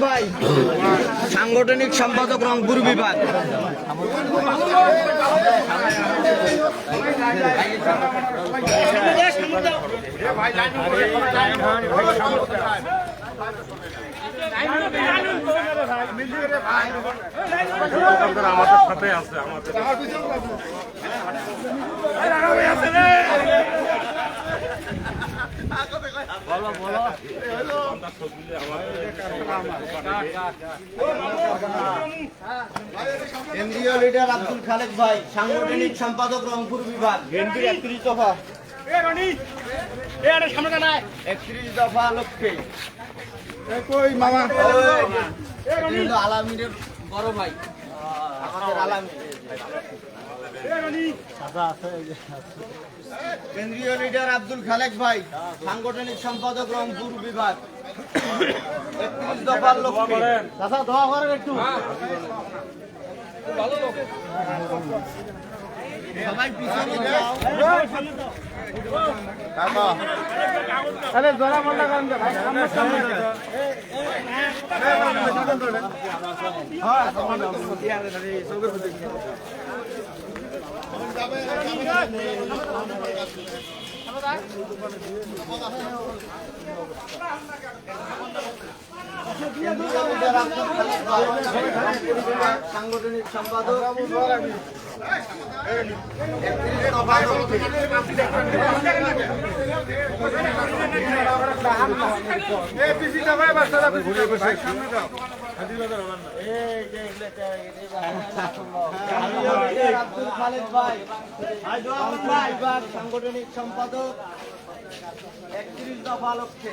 ভাই সাংগঠনিক সম্পাদক রংপুর বিভাগ। আমাদের সাথে আছে আমাদের কেন্দ্রীয় লিডার আব্দুল খালেক ভাই সাংগঠনিক সম্পাদক রংপুর বিভাগ। একত্রিশ দফা। একত্রিশ দফা লক্ষ্যে। কই মামা। আলামিনের বড় ভাই। আমাদের আলামিন। কেন্দ্রীয় লিডার আব্দুল খালেক ভাই সাংগঠনিক সম্পাদক রংপুর বিভাগ। একত্রিশ দফার দোয়া করেন একটু। সবাই পিছনে যাও। আরে জোড়া মাল্লা কারণ ভাই। আমার সামনে সামনে আব্দুল ভাই বিভাগ সাংগঠনিক সম্পাদক একত্রিশ দফা লক্ষ্যে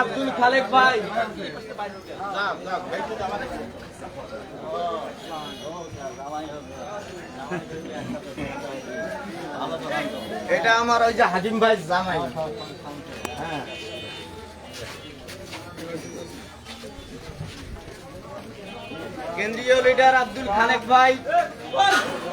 আব্দুল খালেক ভাই। এটা আমার ওই যে হাজিম ভাই জামাই। হ্যাঁ। কেন্দ্রীয় লিডার আব্দুল খালেক ভাই।